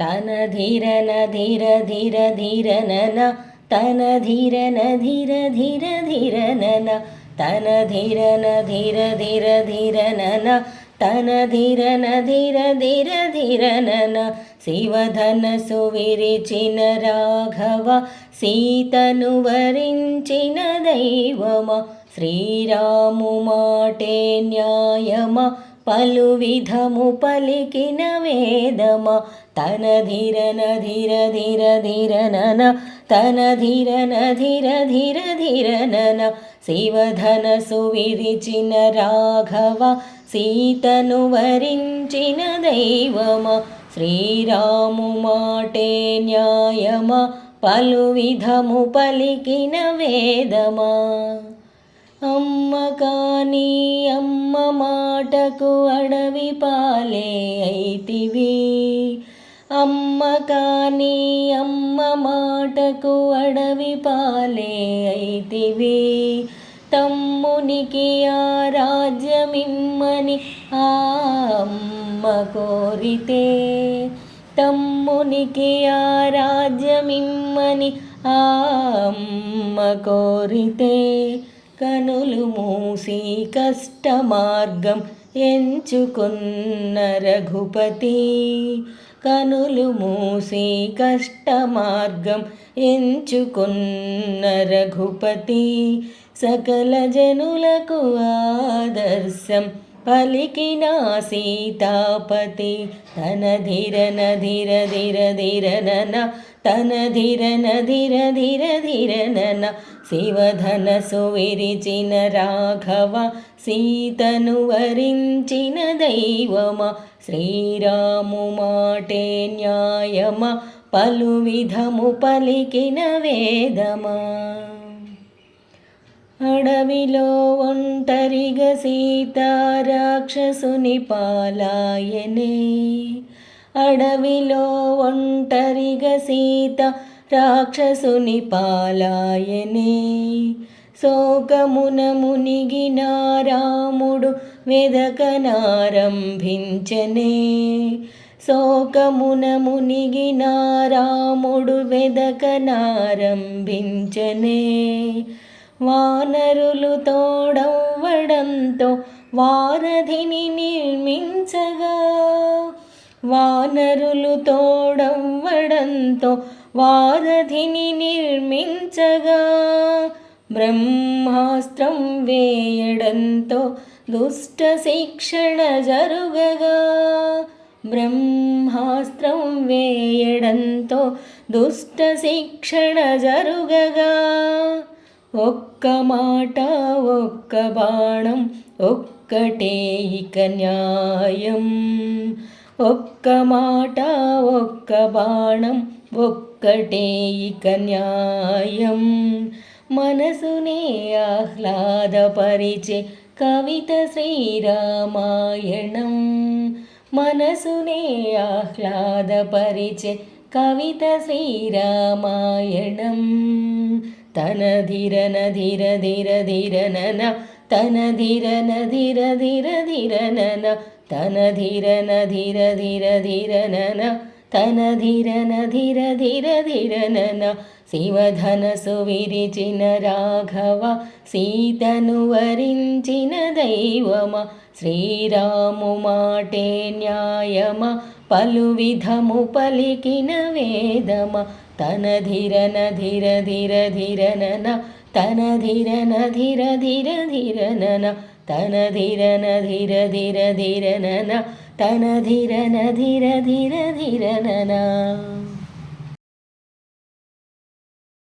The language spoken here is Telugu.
तन धीर न धीर धीर धीर न तन धीर न धीर धीर धीर न तन धीर न धीर धीर धीर न तन धीर न धीर धीर धीर न शिवधन सुविरिचिन राघव शीतनुवरिञ्चिन दैवम श्रीरामुमाटे न्यायम పలు విధము పలికిన వేదమ? తన ధీరన ధీర ధీర ధీరనన తన ధీరన ధీర ధీర ధీరనన శివధన సువిరిచిన రాఘవ సీతను వరించిన దైవమ? శ్రీరాము మాటే న్యాయమ? పలు విధము పలికిన వేదమా? అమ్మ కానీ అమ్మ మాటకు అడవి పాలే అయితివి. అమ్మ కానీ అమ్మ మాటకు అడవి పాలే అయితివి. తమ్మునికి ఆ రాజ్యమిమ్మని ఆ అమ్మ కోరితే తమ్మునికి ఆ రాజ్యమిమ్మని ఆ అమ్మ కోరితే కనులు మూసి కష్ట మార్గం ఎంచుకున్న రఘుపతి. కనులు మూసి కష్ట మార్గం ఎంచుకున్న రఘుపతి. సకల జనులకు ఆదర్శం పలికిన సీతాపతి. తన ధీరన ధీర ధీర నన తన ధీరన ధీర ధీర నన శివధనసు విరిచిన రాఘవ సీతను వరించిన దైవమ? శ్రీరాము మాటే న్యాయమ? పలు విధము పలికిన వేదమా? అడవిలో ఒంటరిగా సీత రాక్షసుని పాలాయనే అడవిలో ఒంటరిగా సీత రాక్షసుని పాలాయనే. శోకమున మునిగిన రాముడు వెదకనారంభించనే. శోకమున మునిగిన రాముడు వెదకనారంభించనే. వానరులు తోడవ్వడంతో వారధిని నిర్మించగా వానరులు తోడవ్వడంతో వారధిని నిర్మించగా బ్రహ్మాస్త్రం వేయడంతో దుష్ట శిక్షణ జరుగగా బ్రహ్మాస్త్రం వేయడంతో దుష్ట శిక్షణ జరుగగా. ఒక్క మాట ఒక్క బాణం ఒక్కటే ఇక న్యాయం. ఒక్క మాట ఒక్క బాణం ఒక్కటే ఇక న్యాయం మనసునే ఆహ్లాదపరిచే కవిత శ్రీరామాయణం మనసునే ఆహ్లాదపరిచే కవిత శ్రీరామాయణం తన ధీరన ధీర ధీర ధీరనన తన ధీరన ధీర ధీర నన తన ధీరన ధీర ధీర నన తన ధీరన ధీర ధీర నన శివధనసు విరిచిన రాఘవ సీతను వరించిన దైవమ. శ్రీరాము మాటే న్యాయమ పలు విధము పలికిన వేదమ. తన ధీరన ధీర ధీర ధీరనన తన ధీరన ధీర ధీర ధీరనన తన ధీరన ధీర ధీర ధీరనన తన ధీరన ధీర ధీర ధీరనన